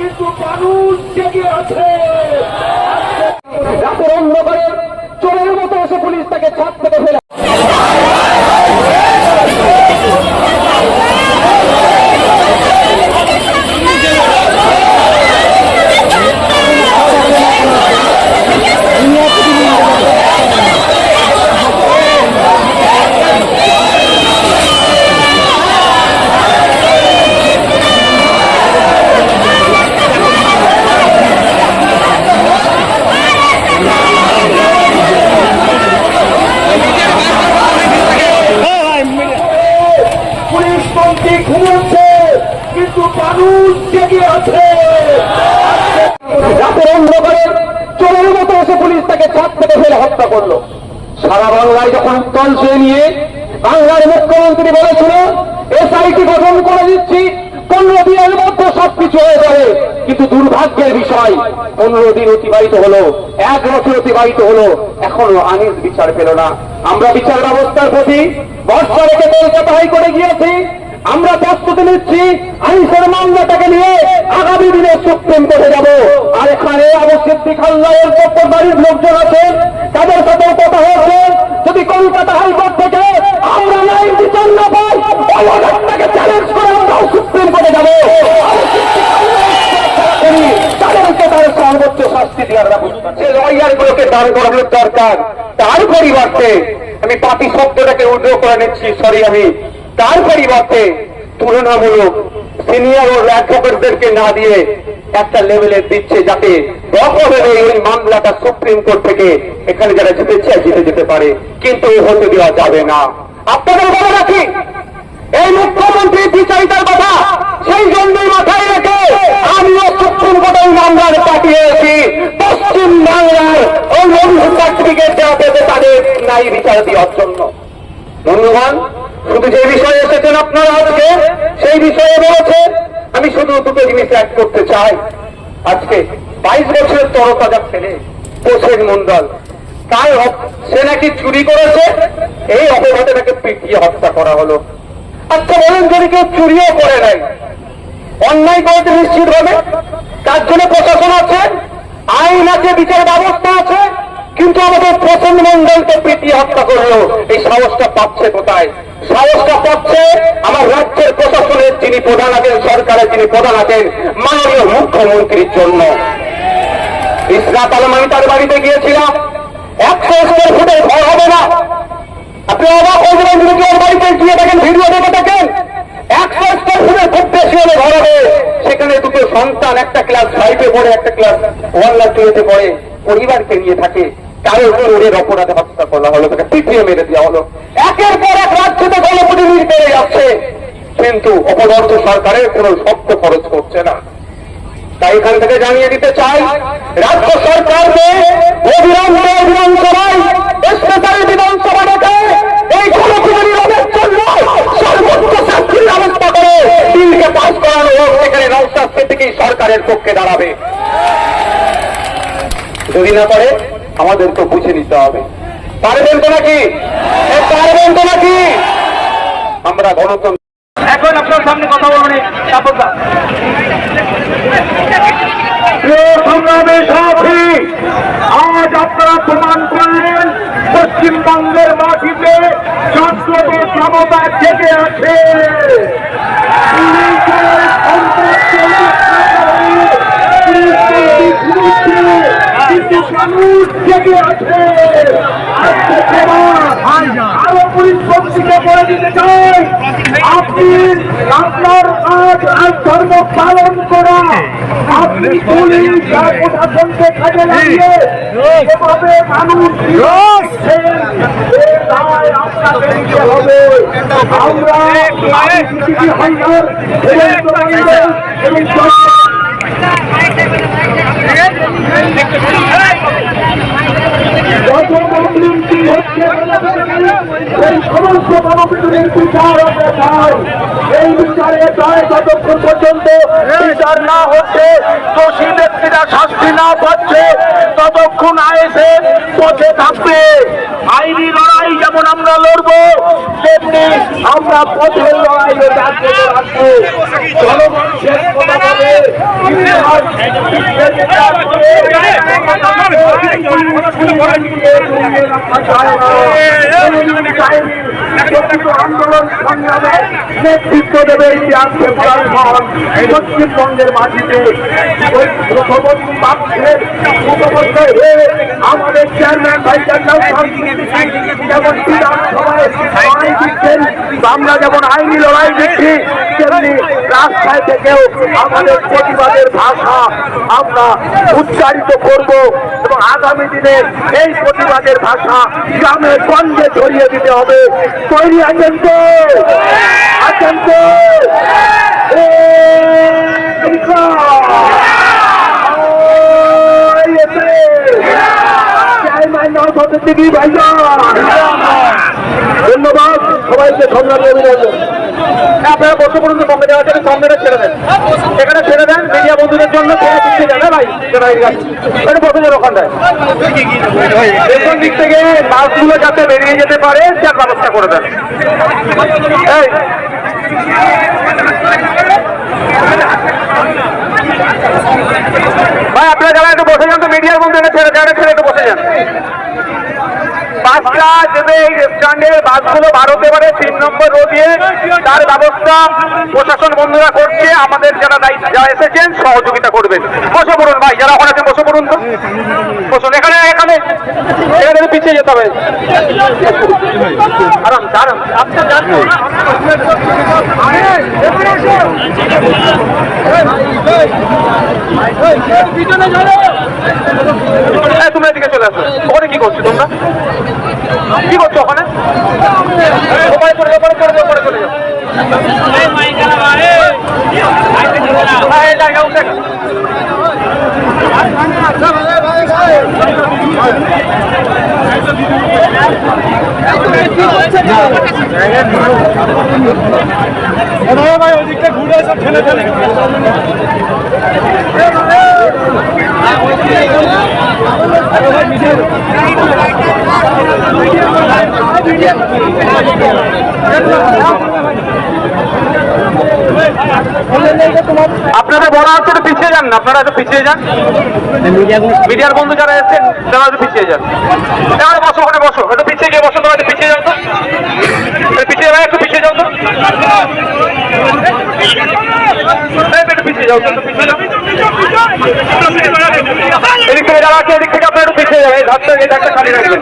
কিন্তু মানুষ জেগে আছে রাতের অন্ধকারে চোরের মতো এসে পুলিশ তাকে ছাদ থেকে ফেলে পুলিশ মন্ত্রী ঘুমোচ্ছে কিন্তু মানুষ জেগে আছে রাতের অন্ধকারে চোরের মতো এসে পুলিশ তাকে ছাদ থেকে ফেলে হত্যা করল। সারা বাংলায় যখন উত্তল চেয়ে নিয়ে বাংলার মুখ্যমন্ত্রী বলেছিল এসআইটি গঠন করে দিচ্ছি, পনেরো দিনের মধ্যে সবকিছু হয়ে যাবে। কিন্তু দুর্ভাগ্যের বিষয়, পনেরো দিন অতিবাহিত হলো, এক বছর অতিবাহিত হলো, এখনও আনিস বিচার পেল না। আমরা বিচার ব্যবস্থার প্রতি ভরসা রেখে কলকাতা হাইকোর্টে গিয়েছি, আমরা প্রস্তুতি নিচ্ছি আইসের মামলাটাকে নিয়ে আগামী দিনে সুপ্রিম কোর্টে আবু সিদ্দিক আল্লাহের বাড়ির লোকজন তাদের কথা হয়েছে। যদি কলকাতা হাইকোর্ট থেকে আমরা বিচার না পাই, ওই চ্যালেঞ্জ করে সুপ্রিম কোর্টে যাব। তার পরিবর্তে আমি শব্দটাকে উল্লেখ করে নিচ্ছি সরি আমি। তার পরিবর্তে তুলনামূলক সিনিয়র ও অ্যাডভোকেটদেরকে না দিয়ে একটা লেভেলে দিচ্ছে যাতে রকমের এই মামলাটা সুপ্রিম কোর্ট থেকে এখানে যারা যেতে চায় জিতে যেতে পারে। কিন্তু হতে দেওয়া যাবে না। আপনাদের বলে রাখি, এই মুখ্যমন্ত্রী বিচারিতার কথা সেই জন্যই মাথায় রেখে আমিও সুপ্রিম কোর্টে মামলার পাঠিয়েছি। পশ্চিম বাংলার ওই মধু সার্টিফিকেট দেওয়া পেতে তাদের নাই বিচার দেওয়ার জন্য। বন্ধুগণ, শুধু যে বিষয়ে এসেছেন আপনারা আজকে, সেই বিষয়ে বলেছে আমি শুধু দুটো জিনিস অ্যাড করতে চাই। আজকে বাইশ বছরের তরতাজা ছেলে প্রসেন মন্ডল তার সে নাকি চুরি করেছে? এই অপরাধে তাকে পিটিয়ে হত্যা করা হলো। আচ্ছা বলেন, যদি কেউ চুরিও করে নাই, অন্যায় করেছে নিশ্চিত হবে তার জন্য প্রশাসন আছে, আইন আছে, বিচার ব্যবস্থা আছে, কিন্তু আমাদের প্রথম মন্ডলকে পিটিয়ে হত্যা করল। এই সাহসটা পাচ্ছে কোথায়? সাহসটা পাচ্ছে আমার রাজ্যের প্রশাসনের যিনি প্রধান আছেন, সরকারের যিনি প্রধান আছেন, মাননীয় মুখ্যমন্ত্রীর জন্য। ইসরাত আলম আমি তার বাড়িতে গিয়েছিলাম। একশো স্কোয়ার ফুটের ঘর হবে না। আপনি অবাক হয়ে যাবেন যদি ওর বাড়িতে গিয়ে দেখেন, ভিডিও দেখে থাকেন একশো স্কোয়ার ফুটের খুব বেশি হলে ঘর হবে। সেখানে দুটো সন্তান, একটা ক্লাস ফাইভে পড়ে, একটা ক্লাস ওয়ান লাখ টুয়েতে পড়ে, পরিবারকে নিয়ে থাকে। কারোর চোরের অপরাধে হত্যা করা হলো তাকে পিটিয়ে মেরে দেওয়া হলো। একের পর এক রাজ্যতে গণপ্রতিনিধি বেড়ে যাচ্ছে। কিন্তু অপদার্থ সরকারের কোনো শব্দ খরচ করছে না। তাই এখান থেকে জানিয়ে দিতে চাই, রাজ্য সরকারকে অবিলম্বে বিধানসভায় স্পেশাল বিধানসভা ডেকে এই গণপ্রতিনিধি জন্য সর্বোচ্চ শাস্তির ব্যবস্থা করে বিলকে পাস করানো হোক, সেখানে নৌসাদ থেকে সরকারের পক্ষে দাঁড়াবে। যদি না পারে আমাদেরকে বুঝে নিতে হবে। পারবেন তো নাকি? পারবেন তো নাকি? আমরা গণতন্ত্র এখন আপনার সামনে কথা বলবেন তারপর প্রিয় সংগ্রামী সাথী আজ আপনারা প্রমাণ করলেন পশ্চিমবঙ্গের মাটিতে ছাত্রদের ক্ষমতা জেগে আছে পুলিশের সন্ত্রাসী অবস্থাকারী, পুলিশ মন্ত্রী ঘুমোচ্ছে, কিন্তু মানুষ জেগে আছে আজকে প্রমাণ। আরও পুলিশ মন্ত্রীকে বলে দিতে চাই। আপনি আপনার কাজ আর ধর্ম পালন করা। আপনি পুলিশ আর প্রশাসনকে কাজে লাগিয়ে যেভাবে মানুষ আমরা এবং এবং যত সেই সমস্ত গণপিটুনির বিচার আমরা চাই। এই বিচারে চায় যতক্ষণ পর্যন্ত বিচার না হচ্ছে, দোষী ব্যক্তিরা শাস্তি না পাচ্ছে, ততক্ষণ আইসে পথে থাকবে আইনি লড়াই যেমন আমরা লড়বো, তেমনি আমরা পথের লড়াইও জনগণ শেষ Thank you. পশ্চিমবঙ্গের মাটিতে আমাদের চেয়ারম্যান আমরা যেমন আইনি লড়াই দিচ্ছি, তেমনি রাস্তায় থেকেও আমাদের প্রতিবাদের ভাষা আমরা উচ্চারিত করব এবং আগামী দিনে এই প্রতিবাদের ভাষা গ্রামে গঞ্জে ছড়িয়ে দিতে হবে। তৈরি আছেন তো? আছেন তো? ধন্যবাদ সবাইকে সংগ্রামী অভিনন্দন। আপনারা বসে পর্যন্ত বম্বে যাওয়ার জন্য সামনেটা ছেড়ে দেন। এখানে ছেড়ে দেন মিডিয়া বন্ধুদের জন্য ছেড়ে দিচ্ছে পেছন দিক থেকে বাসগুলো যাতে বেরিয়ে যেতে পারে, তার ব্যবস্থা করে দেন। ভাই, আপনারা একটু বসে যান তো মিডিয়ার বন্ধু এটা ছেড়ে যারা ছেড়ে একটু বসে যান বাসটা যাতে এই স্ট্যান্ডের বাসগুলো ভারতে পারে তিন নম্বর রোডে তার ব্যবস্থা প্রশাসন বন্ধুরা করছে। আমাদের যারা দায়িত্ব এসেছেন, সহযোগিতা করবেন। বসে পড়ুন ভাই, যারা ওখানে আছেন বসে পড়ুন তো বসুন এখানে এখানে পিছিয়ে যেতে হবে। আরাম আরাম আপনার তোমরা এদিকে চলে আসো। ওখানে কি করছ তোমরা? কি করছ ওখানে? ওপারে চলে যাও চলে যাও চলে যাও ভাই ওদিকটা ঘুরে সব ঠেলে ফেলে আপনাদের বলা হচ্ছে পিছিয়ে যান না আপনারা একটু পিছিয়ে যান। মিডিয়ার বন্ধু যারা এসেছেন তারা একটু পিছিয়ে যান। এবারে বসো ওখানে বসো। একটু পিছিয়ে গিয়ে বসো তোমরা একটু পিছিয়ে যাও তো। পিছিয়ে ভাই একটু পিছিয়ে যাও তো। একটু পিছিয়ে যাও তো, এদিক থেকে যারা আছে এদিক থেকে আপনারা একটু পিছিয়ে এই ধারটা খালি রাখবেন।